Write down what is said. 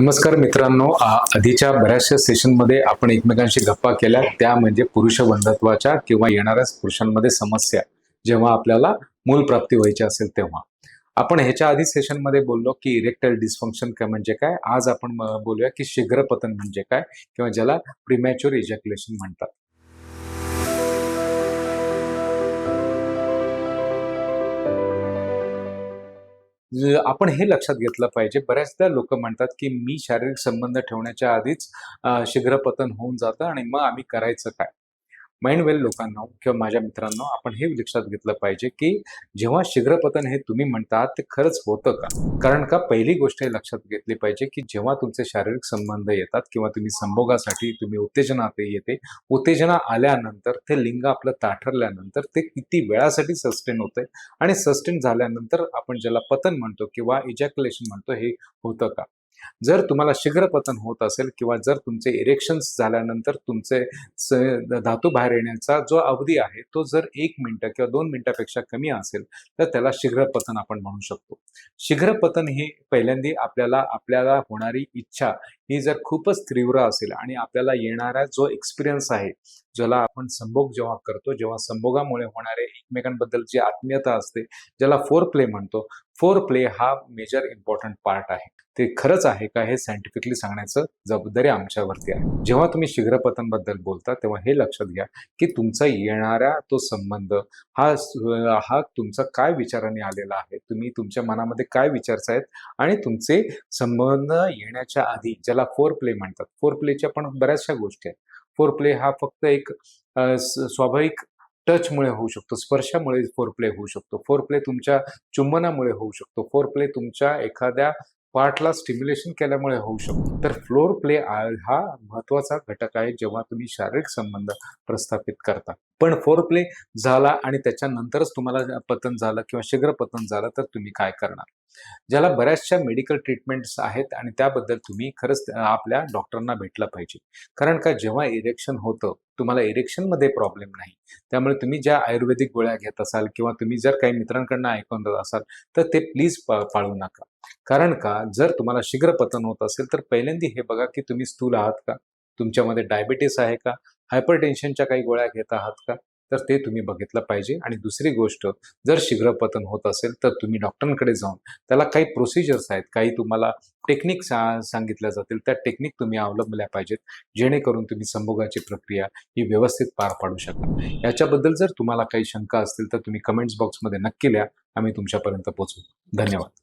नमस्कार मित्रांनो आधीच्या बऱ्याचशा सेशनमध्ये आपण एकमेकांशी गप्पा केल्या. त्या म्हणजे पुरुष बंधत्वाच्या किंवा येणाऱ्या पुरुषांमध्ये समस्या. जेव्हा आपल्याला मूल प्राप्ती व्हायची असेल तेव्हा. आपण ह्याच्या आधी सेशनमध्ये बोललो की इरेक्टल डिस्फंक्शन काय म्हणजे काय? आज आपण बोलूया की शीघ्रपतन म्हणजे काय? किंवा ज्याला प्रिमॅच्युअर इजॅक्युलेशन म्हणतात. आपण हे लक्षात घेतलं पाहिजे. बऱ्याचदा लोक म्हणतात की मी शारीरिक संबंध ठेवण्याच्या आधीच शीघ्र शीघ्रपतन होऊन जातं आणि मग आम्ही करायचं काय? माइंड वेल लोकांना किंवा माझ्या मित्रांनो आपण हे लक्षात घेतलं पाहिजे की जेव्हा शीघ्रपतन हे तुम्ही म्हणतात ते खरंच होतं का? कारण का पहिली गोष्ट हे लक्षात घेतली पाहिजे की जेव्हा तुमचे शारीरिक संबंध येतात किंवा तुम्ही संभोगासाठी तुम्ही उत्तेजना ते येते उत्तेजना आल्यानंतर ते लिंग आपलं ताठरल्यानंतर ते किती वेळासाठी सस्टेन होतंय आणि सस्टेन झाल्यानंतर आपण ज्याला पतन म्हणतो किंवा इजॅक्युलेशन म्हणतो हे होतं का? जर तुम्हाला शीघ्र पतन होत असेल किंवा जर तुमचे इरेक्शन्स झाल्यानंतर तुमचे धातू बाहेर येण्याचा जो अवधी आहे तो जर एक मिनटं किंवा दोन मिनिटापेक्षा कमी असेल तर त्याला शीघ्र पतन आपण म्हणू शकतो. शीघ्र पतन ही पहिल्यांदी आपल्याला आपल्याला होणारी इच्छा ही जर खूपच तीव्र असेल आणि आपल्याला येणारा जो एक्सपिरियन्स आहे ज्याला आपण संभोग जेव्हा करतो जेव्हा संभोगामुळे होणारे एकमेकांबद्दल जी आत्मीयता असते ज्याला फोर प्ले म्हणतो. फोर प्ले हा मेजर इम्पॉर्टंट पार्ट आहे. ते खरंच आहे का हे सायंटिफिकली सांगण्याचं जबाबदारी आमच्यावरती आहे. जेव्हा तुम्ही शीघ्रपतनबद्दल बोलता तेव्हा हे लक्षात घ्या की तुमचा येणारा तो संबंध हा हा तुमचा काय विचाराने आलेला आहे? तुम्ही तुमच्या मनामध्ये काय विचारतायत? आणि तुमचे संबंध येण्याच्या आधी ज्याला फोर प्ले म्हणतात. फोर प्लेच्या पण बऱ्याचशा गोष्टी आहेत. फोर प्ले हा फक्त एक स्वाभाविक टचमुळे होऊ शकतो स्पर्शामुळे फोर प्ले होऊ शकतो. फोर प्ले तुमच्या चुंबनामुळे होऊ शकतो. फोर प्ले तुमच्या एखाद्या पार्टला स्टिम्युलेशन केल्यामुळे होऊ शकतो. तर फ्लोर प्ले हा महत्त्वाचा घटक आहे जेव्हा तुम्ही शारीरिक संबंध प्रस्थापित करता. पण फोर प्ले झाला आणि त्याच्यानंतरच तुम्हाला पतन झालं किंवा शीघ्र पतन झालं तर तुम्ही काय करणार? ज्याला बऱ्याचशा मेडिकल ट्रीटमेंट्स आहेत आणि त्याबद्दल तुम्ही खरंच आपल्या डॉक्टरांना भेटलं पाहिजे. कारण का जेव्हा इरेक्शन होतं तुम्हाला इरेक्शनमध्ये प्रॉब्लेम नाही. त्यामुळे तुम्ही ज्या आयुर्वेदिक गोळ्या घेत असाल किंवा तुम्ही जर काही मित्रांकडनं ऐकून देत असाल तर ते प्लीज पाळू नका. कारण का जर तुम्हाला शीघ्र पतन होत असेल तर पहिल्यांदा हे बघा की तुम्ही स्थूल आहात का? तुमच्यामध्ये डायबिटीस आहे का? हायपरटेन्शनच्या काही गोळ्या घेत आहात का? तर ते तुम्ही बघितलं पाहिजे. आणि दुसरी गोष्ट जर शीघ्र पतन होत असेल तर तुम्ही डॉक्टरांकडे जाऊन त्याला काही प्रोसिजर्स आहेत काही तुम्हाला टेक्निक सा सांगितल्या जातील त्या टेक्निक तुम्ही अवलंबल्या पाहिजेत जेणेकरून तुम्ही संभोगाची प्रक्रिया ही व्यवस्थित पार पाडू शकता याच्याबद्दल जर तुम्हाला काही शंका असतील तर तुम्ही कमेंट्स बॉक्समध्ये नक्की लिहा आम्ही तुमच्यापर्यंत पोहोचू. धन्यवाद.